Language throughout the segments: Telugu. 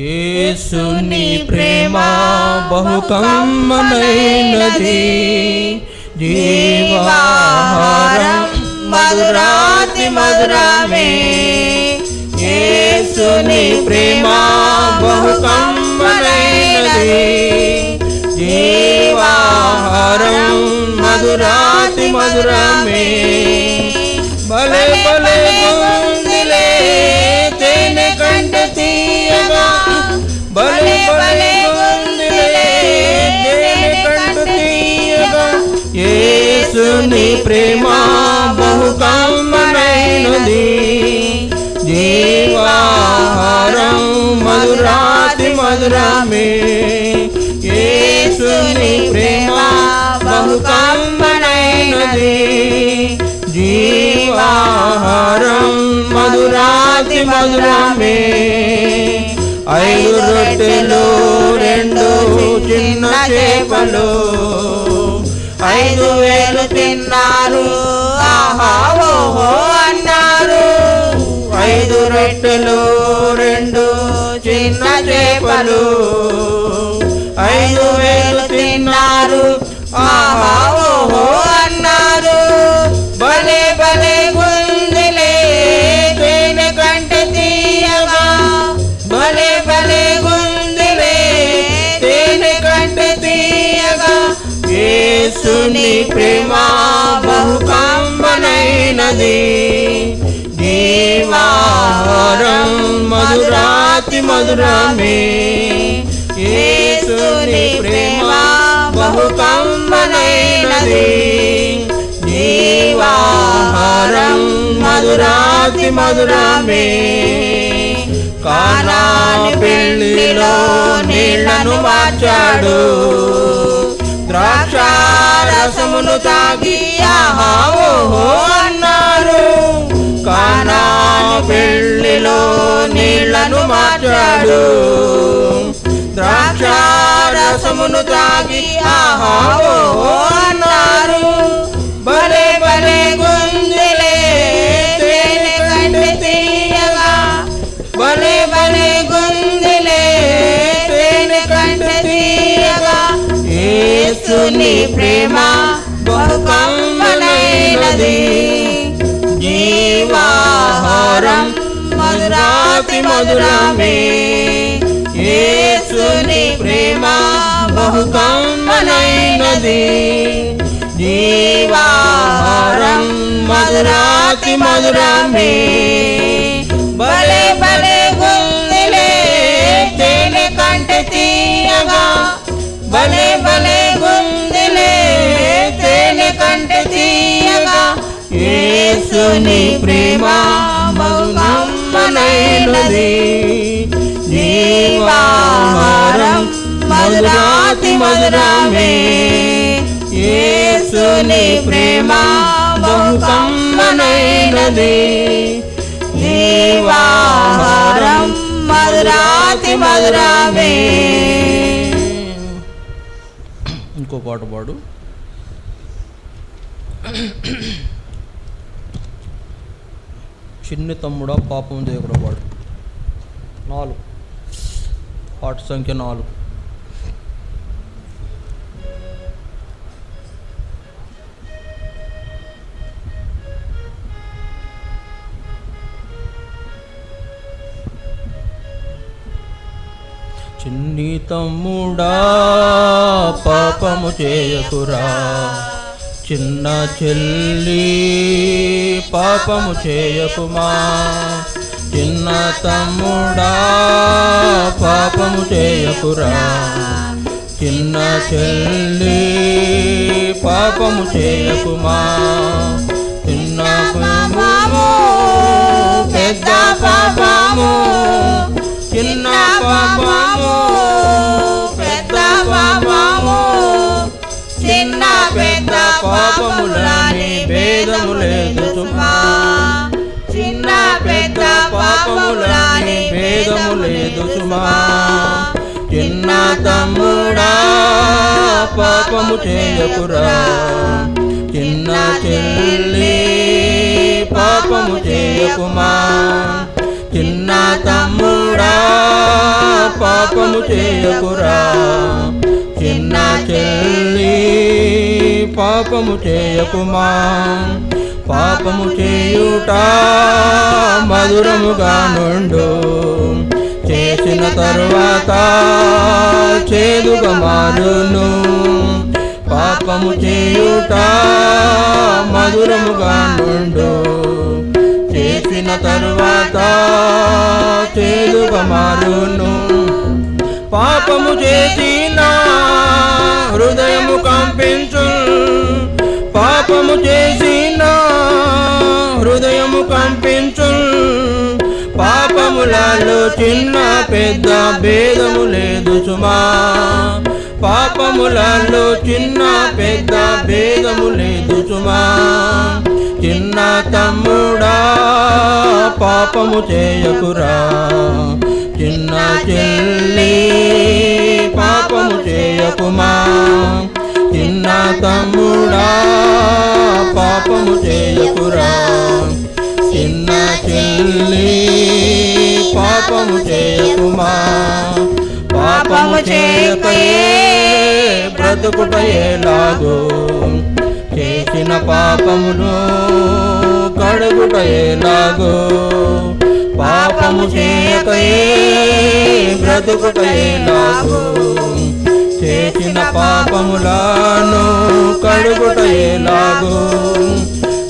యేసుని ప్రేమ బహు కమ్మనైనది జీవాహారం మధురాతి మధురమే యేసుని ప్రేమ బహు కమ్మనైనది జీవాహారం మధురాతి మధురమే భలే భలే ప్రేమ బహు కమ్మనైనది జీవాహారం మధురాతి మధురమే. యేసుని ప్రేమ బహు కమ్మనైనది జీవాహారం మధురాతి మధురమే. ఐదు రొట్టెలు రెండు చిన్న చేపలు. ఐదు వేలు అన్నారు ఆహా ఓహో అన్నారు ఐదు రొట్టెలు రెండు చిన్న చేపలు. ఐదు వేలు తిన్నారు. ప్రేమ బహు కమ్మనైనది మధురాతి మధురమే యేసుని ప్రేమ బహు కమ్మనైనది మధురాతి మధురమే కానాని పెళ్ళిలో నీళ్ళను మార్చాడు ద్రాక్షారసమును తాగి ఆహో అన్నారు. కానా పెళ్ళిలో నీళ్ళను మార్చాడు. ద్రాక్షారసమును తాగి ఆహో అన్నారు. యేసుని ప్రేమ బహు జీవాహారం మధురాతి మధురమే. యేసుని ప్రేమ బహు జీవాహారం మధురాతి మధురమే. యేసుని ప్రేమ బహుగమ్మనైనది జీవాహారం మధురాతి మధురమే. యేసుని ప్రేమ బహుకమ్మనైనది. జీవాహారం మధురాతి మధురమే. ఇంకో పాట పాడు. చిన్ని తమ్ముడా పాపం చేయకుండా పాడు నాలుగు. పాట సంఖ్య నాలుగు. చిన్ని తమ్ముడా పాపము చేయకురా. చిన్న చెల్లి పాపము చేయకుమా? చిన్న తమ్ముడా పాపము చేయకురా? చిన్న చెల్లి పాపము చేయకుమా? చిన్న పాపము పెద్ద పాపము చిన్న పాపము పెద్ద పాపము చిన్న పెద్ద పాపము చేయకురా చిన్న చెల్లి పాపము చేయకుమా చిన్న తమ్ముడా పాపము చేయకురా చిన్న చెల్లి పాపము చేయకుమా పాపము చేయుట మధురముగా నుండు చేసిన తరువాత చేదుగా మారును పాపము చేయుట మధురముగా నుండు. చేసిన తరువాత చేదుగా మారును పాపము చేసిన హృదయము కంపించు పాపములలో చిన్న పెద్ద భేదము లేదు సుమా. పాపములలో చిన్న పెద్ద భేదము లేదు సుమా. చిన్న తమ్ముడా పాపము చేయకురా. చిన్న చెల్లి పాపము చేయకుమా పాపము చేయకయే బ్రతుకుట చేసిన పాపమును కడుగుటయేలాగో. పాపము చేయకయే బ్రతుకుటయేలాగో. చేసిన పాపములను కడుగుటయేలాగో.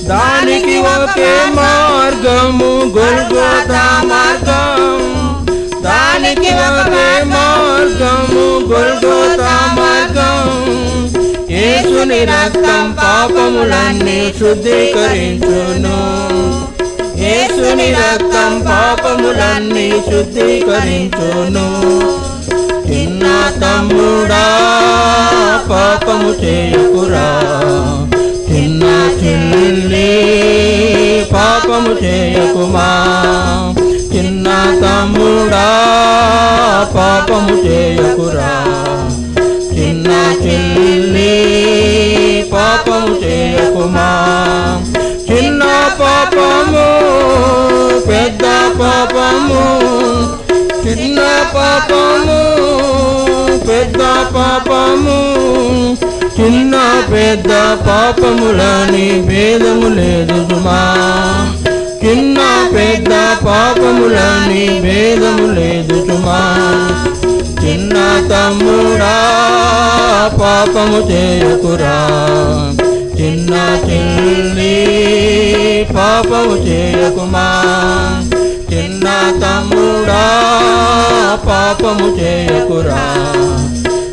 దానికి ఒకే మార్గము గొల్గోతా మార్గం. గొల్గోతా మార్గం యేసుని రక్తం పాపములన్నీ శుద్ధీకరించును. యేసుని రక్తం పాపములన్నీ శుద్ధీకరించును. చిన్న తమ్ముడా పాపము చేయకురా. చిన్న చెల్లి పాపము చేయకుమా. చిన్న తమ్ముడా పాపము చేయకురా. చేయకుమా చిన్న పాపము పెద్ద పాపము. చిన్న పాపము పెద్ద పాపము. చిన్న పెద్ద పాపములని భేదము లేదు సుమా. చిన్న పెద్ద పాపములని భేదము లేదు సుమా. చిన్న తమ్ముడా పాపము చేయకురా చిన్న చెల్లి పాపము చేయకుమా? చిన్న తమ్ముడా పాపము చేయకురా?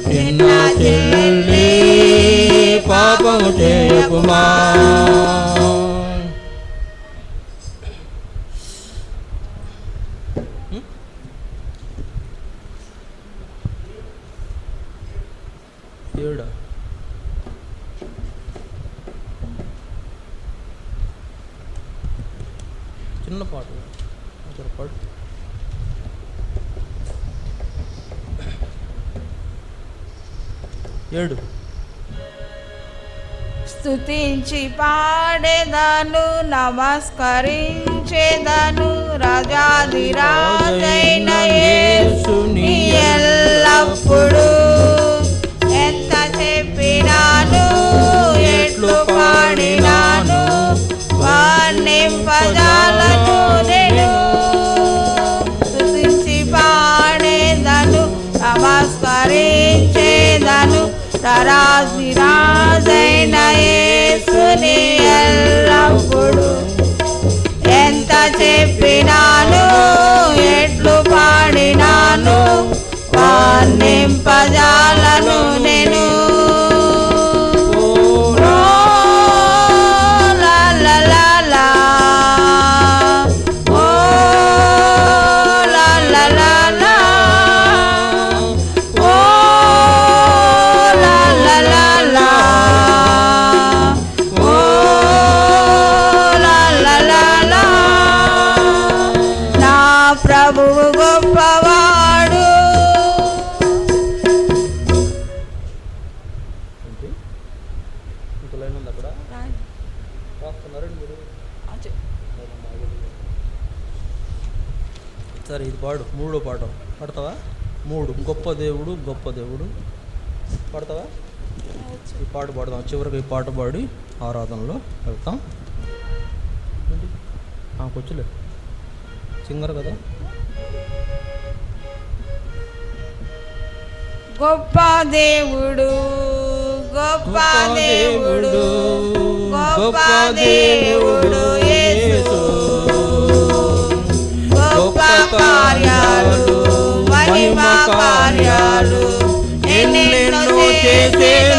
చిన్న చెల్లి పాపము చేయకుమా ఏడా చిన్న పాట. పాడు. ఏడు. స్తుతించి పాడేదాను నమస్కరించేదాను రాజాదిరాజైన యేసుని ఎల్లప్పుడు. రాజి రాజైన యేసుని ఎల్లప్పుడు. ఎంత చెప్పినాను ఎట్లు పాడినాను వర్ణింపజాలను నేను. సరే ఇది పాడు. మూడో పాట పాడతావా? మూడు. గొప్ప దేవుడు గొప్ప దేవుడు. పాడతావా? ఈ పాట పాడదాం. చివరికి ఈ పాట పాడి ఆరాధనలో వెళ్తాం. కూర్చోలే. సింగర్ కదా? గొప్ప దేవుడు గొప్ప దేవుడు గొప్ప దేవుడు. కార్యాలు. ఎన్నెన్నో చేసేను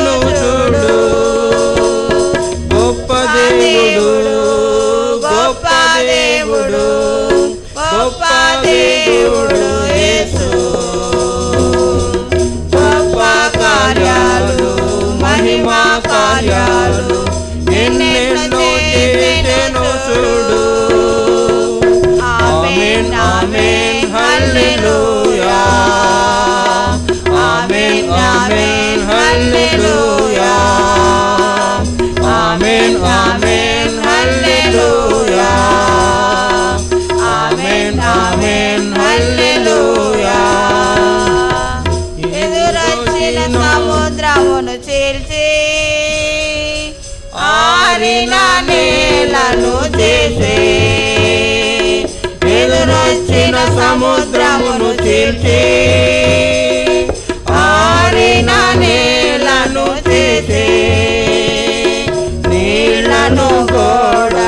ఆరిన నేలను చేసే. ఎదురొచ్చిన సముద్రమును చీల్చి. ఆరిన నేలను చేసే. నీళ్ళను గోడగా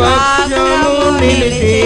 పక్షము నిలిచి